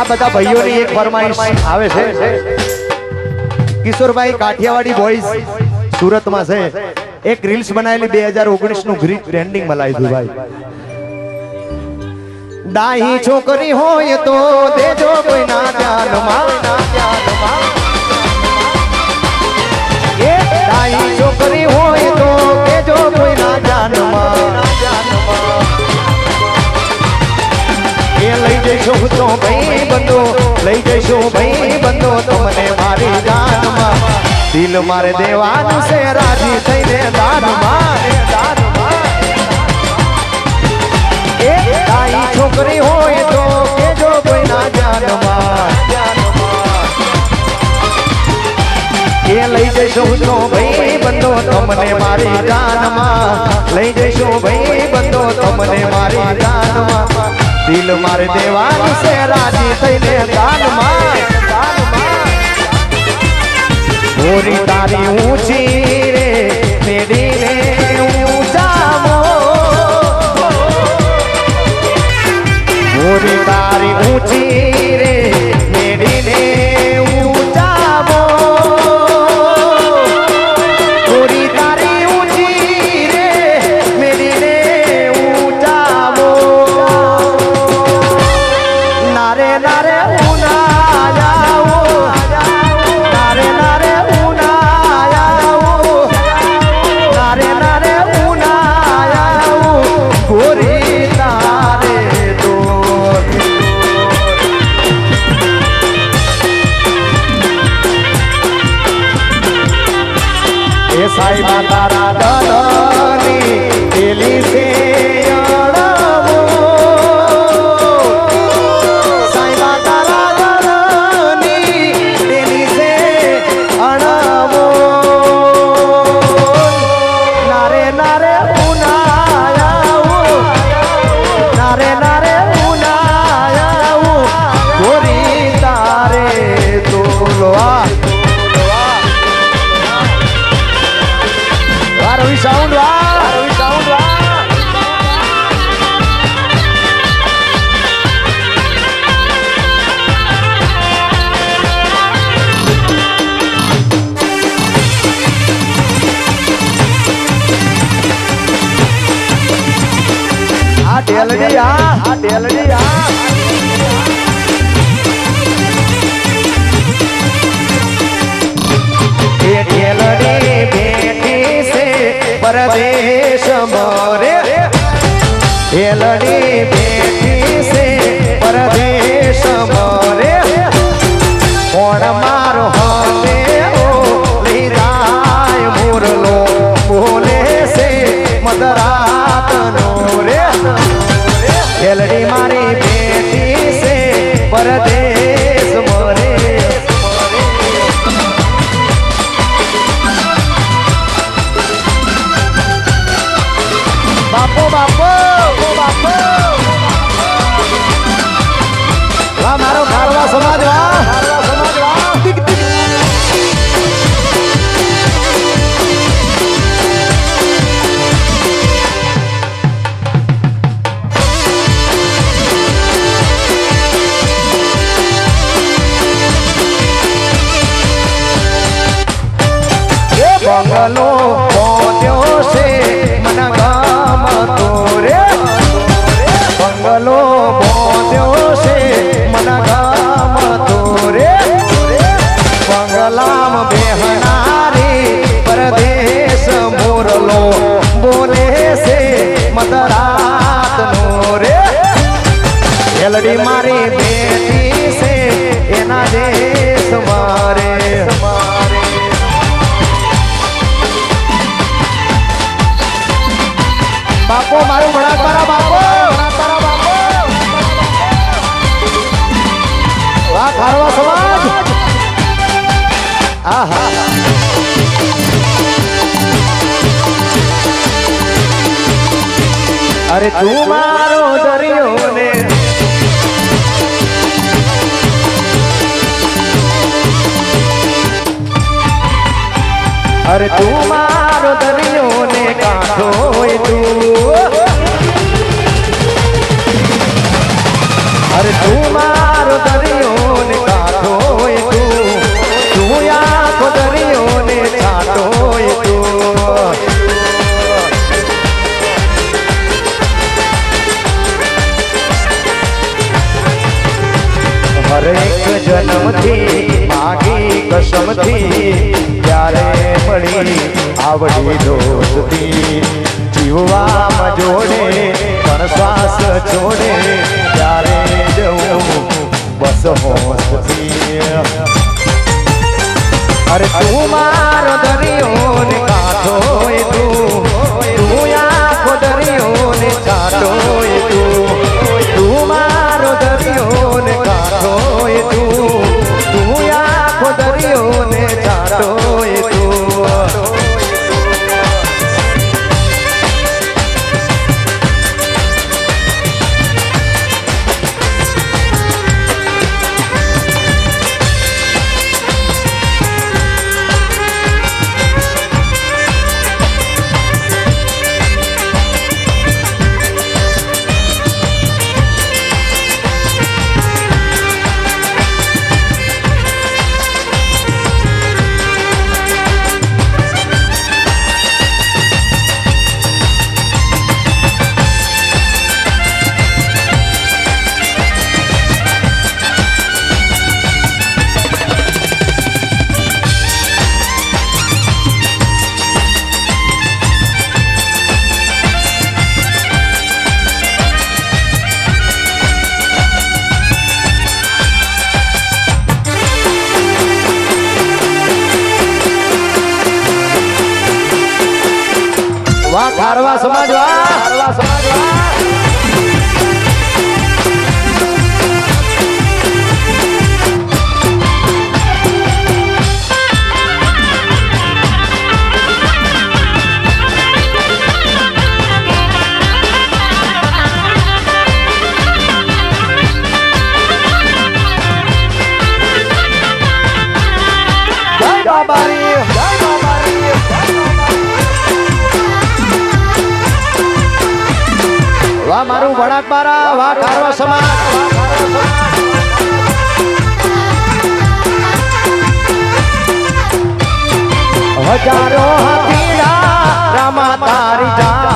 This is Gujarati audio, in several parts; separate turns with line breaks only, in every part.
આ બધા ભાઈઓની એક ફરમાઈશ આવે છે. કિશોરભાઈ કાઠિયાવાડી બોયઝ સુરતમાં છે. એક રીલ્સ બનાવેલી બે હજાર ઓગણીસનું ટ્રેન્ડિંગ મલાઈ હતું ભાઈ. ડાહી છોકરી હોય તો દેજો કોઈ ના ધ્યાનમાં. જઈશું તો ભાઈ બંધો લઈ જઈશું, ભાઈ બંધો તમને મારી દાનમાં દિલ મારે દેવાનું છે, રાજી થઈને દાનમાં. એ છોકરી હોય તો કેજો કોઈ ના જાનમાં. એ લઈ જઈશું તો, ભાઈ બંધો તમને મારી જાનમાં. લઈ જઈશું, ભાઈ બંધો તમને મારી જાનમાં. દિલ મારે દેવાનું છે રાજી થઈને દાનમાં ગોરી તારી ઊંચી રે મેરી આ ઢેલડી આ આ ઢેલડી આ એ ઢેલડી બેઠી છે પરદેશ મોરે ઢેલડી બેઠી બાપો બાપો બાપો વાહ મારો ખારવા સમાજ એ બંગલો એલડી મારી બેટી છે એના દેશ મારે બાપો મારું બાપો ભણાકવાળા બાપો. વાહ ખારવા સમાજ. આહા. અરે તું અરે તું મારો દરિયો ને કાંઠો તું. અરે તું મારો દરિયો ને કાંઠો તું. તું આખો દરિયો કાંઠો તું. હરેક જન્મથી માગી કસમથી મળી આવડી દોસ્તી. જીવવામાં જોડે પણ શ્વાસ છોડે, ત્યારે જવું બસ હોશથી. અરે તું મારો દરિયો ને કાંઠો વાહ ખારવા સમાજ વાહ ખારવા મારું વડાક બારા વાહ ખારવા સમાજ. હજારો હાથીડા રામા તારી જાન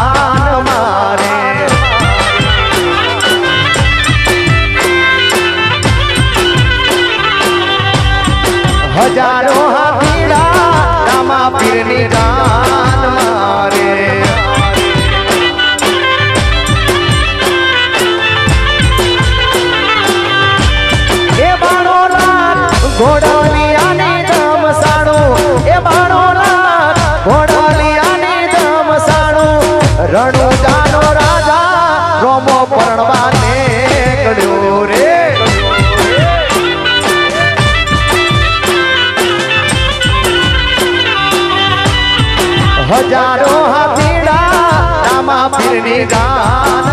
ધમસાણું રણુ જાનો રાજા રોમો પરણવાને કડ્યો હજારો હાથીડા રામા પીરની ગાન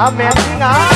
આ મેચિંગ આ આ મેચિંગ આ